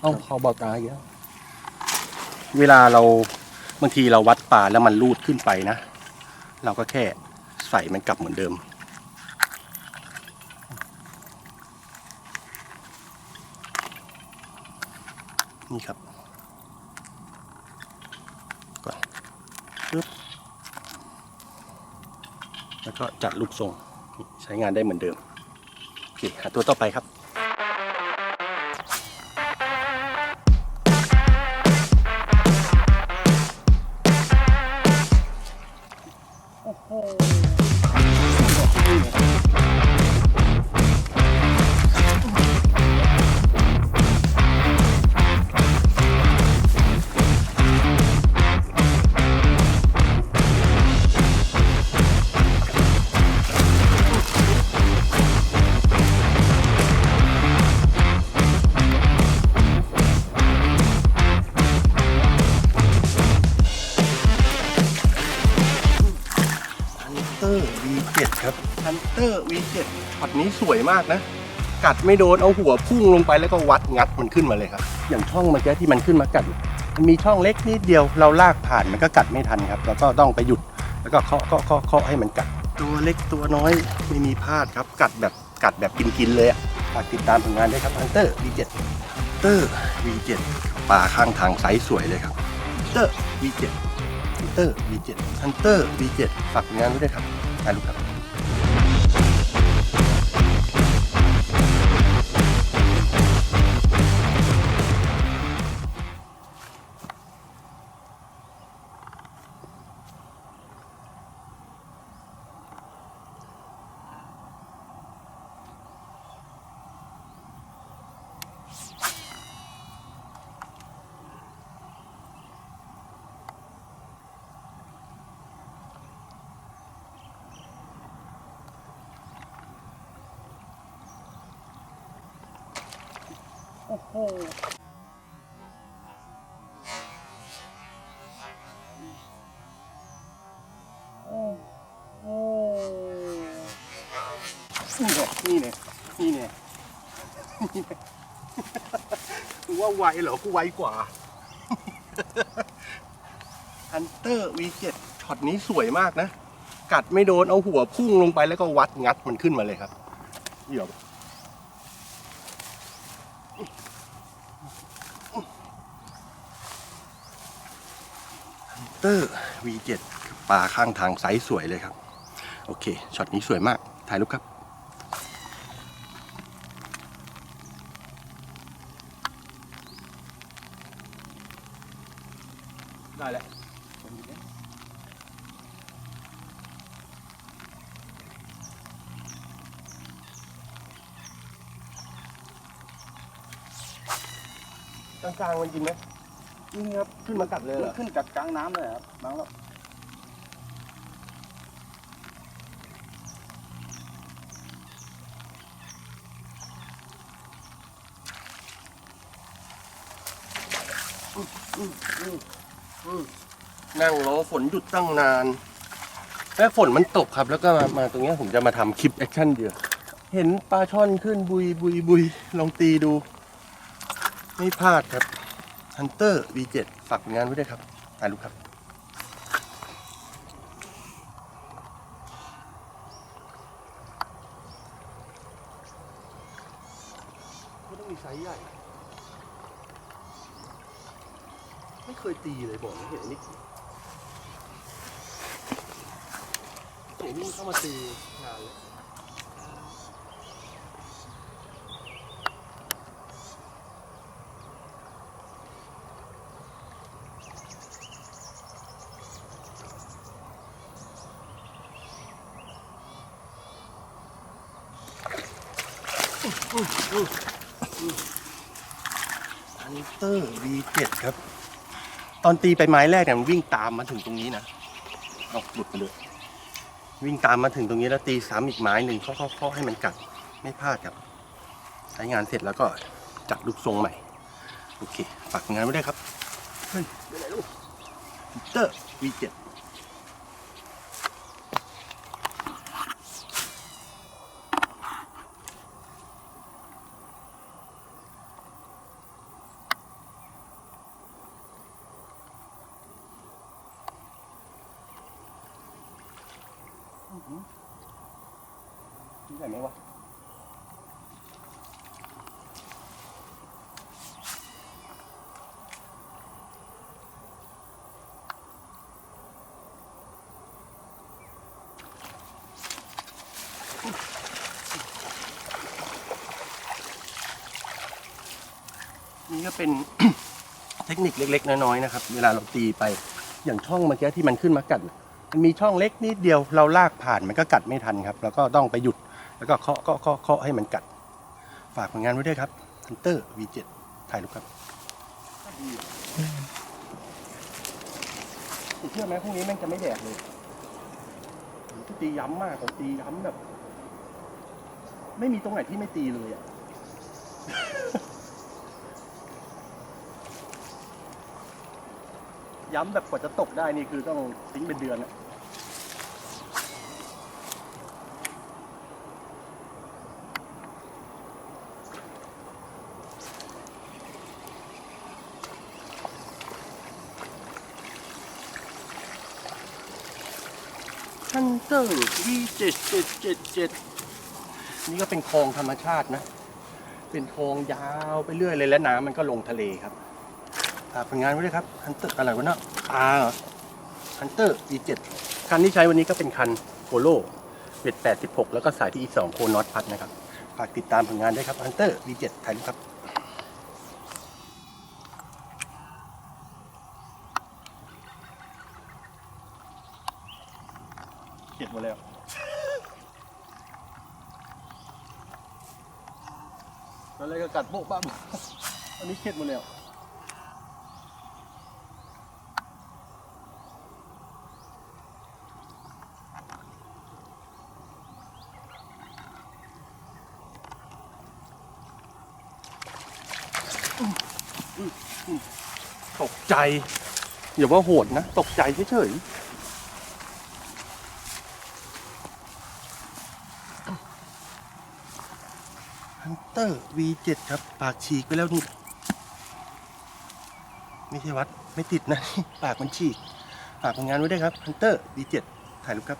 เอ้าเขาเบาตาเยอะเวลาเราบางทีเราวัดปลาแล้วมันลูดขึ้นไปนะ เราก็แค่ใส่มันกลับเหมือนเดิม นี่ครับก่อนปึ๊บแล้วก็จัดลูกทรงใช้งานได้เหมือนเดิม โอเค หาตัวต่อไปครับ V7 ครับฮันเตอร์ V7 ช็อตนี้สวยมากนะ กัดไม่โดนเอาหัวพุ่งลงไปแล้วก็วัดงัดมันขึ้นมาเลยครับ อย่างช่องเมื่อกี้ที่มันขึ้นมากัดมันมีช่องเล็กนิดเดียวเราลากผ่านมันก็กัดไม่ทันครับ แล้วก็ต้องไปหยุดแล้วก็เคาะเคาะเคาะเคาะให้มันกัด ตัวเล็กตัวน้อยไม่มีพลาดครับ กัดแบบกัดแบบกินกินๆเลยอะฝากติดตามผลงานด้วยครับฮันเตอร์ V7 ฮันเตอร์ V7 ปลาข้างทางไซส์สวยเลยครับฮันเตอร์ V7 ฮันเตอร์ V7 ฮันเตอร์ V7 ฝากผลงานด้วยครับ a ถ่ายรูปครับนี่เนี่ยนี่เนี่ยนี่เนี่ยกูว่าไวเหรอกูไวกว่าฮันเตอร์ V7 ช็อตนี้สวยมากนะ กัดไม่โดนเอาหัวพุ่งลงไปแล้วก็วัดงัดมันขึ้นมาเลยครับเดี๋ยว เตอร์ V7 ปลาข้างทางไซส์สวยเลยครับ โอเคช็อตนี้สวยมาก ถ่ายรูปครับได้แล้วกลางๆมันกินไหม นี่ครับขึ้นมากัดเลยเหรอขึ้นจากกลางน้ำเลยครับบางรอบนั่งรอฝนหยุดตั้งนาน แล้วฝนมันตกครับ แล้วก็มามาตรงเนี้ยผมจะมาทำคลิปแอคชั่นเดียวเห็นปลาช่อนขึ้นบุยบุยบุยลองตีดู ไม่พลาดครับ Hunter V7 ฝากผลงานไว้ด้วยครับถ่ายรูปครับก็ต้องมีไซส์ใหญ่ ไม่เคยตีเลยบอกนะเห็นนนี้เห็นนี่เข้ามาตีงานเลย ฮันเตอร์ V7 ครับ ตอนตีไปไม้แรกเนี่ยมันวิ่งตามมาถึงตรงนี้นะเอาหลุดไปเลยวิ่งตามมาถึงตรงนี้แล้วตีซ้ำอีกไม้หนึ่งเคาเคาะเคาให้มันกัดไม่พลาดครับ ใช้งานเสร็จแล้วก็จัดลูกทรงใหม่ โอเคฝากงานไว้ด้วยครับเฮ้ยไปไหนลูกเตอร์ V7 นี่ไหนไหมวะนี่ก็เป็นเทคนิคเล็ก ๆ น้อยๆนะครับ เวลาเราตีไปอย่างช่องเมื่อกี้ที่มันขึ้นมากัดนะ มีช่องเล็กนิดเดียวเราลากผ่านมันก็กัดไม่ทันครับ แล้วก็ต้องไปหยุดแล้วก็เคาะเคาะเคาะเคาะให้มันกัด ฝากผลงานไว้ด้วยครับ Hunter V7 ถ่ายรูปครับเชื่อไหมพรุ่งนี้แม่งจะไม่แดดเลยผมตีย้ำมากผมตีย้ำแบบ ไม่มีตรงไหนที่ไม่ตีเลยอะ ย้ำแบบกว่าจะตกได้นี่คือต้องทิ้งเป็นเดือนอะฮันเตอร์วีเจ็ดเจ็ดเจ็ดเจ็ดนี่ก็เป็นคลองธรรมชาตินะ เป็นคลองยาวไปเรื่อยเลยและน้ำมันก็ลงทะเลครับากผลงานไว้ด้วยครับฮันเตอร์อะไรวะเนาะอารอฮันเตอร์ V7 คันที่ใช้วันนี้ก็เป็นคันโ o โลเบ็ด86 แล้วก็สายที่อี2โคนอตพัดนะครับฝากติดตามผลงานด้วยครับฮันเตอร์ V7 ถ่ายรูปครับเก็บหมดแล้วตอนแรกก็กัดโป๊ะปั๊บอันนี้เข็ดหมดแล้ว ตกใจ อย่าว่าโหดนะ ตกใจเฉยๆฮันเตอร์ V7 ครับ ปากฉีกไปแล้วนี่ไม่ใช่วัด ไม่ติดนะ ปากมันฉีก ฝากผลงานไว้ด้วยครับฮันเตอร์ V7 ถ่ายรูปครับ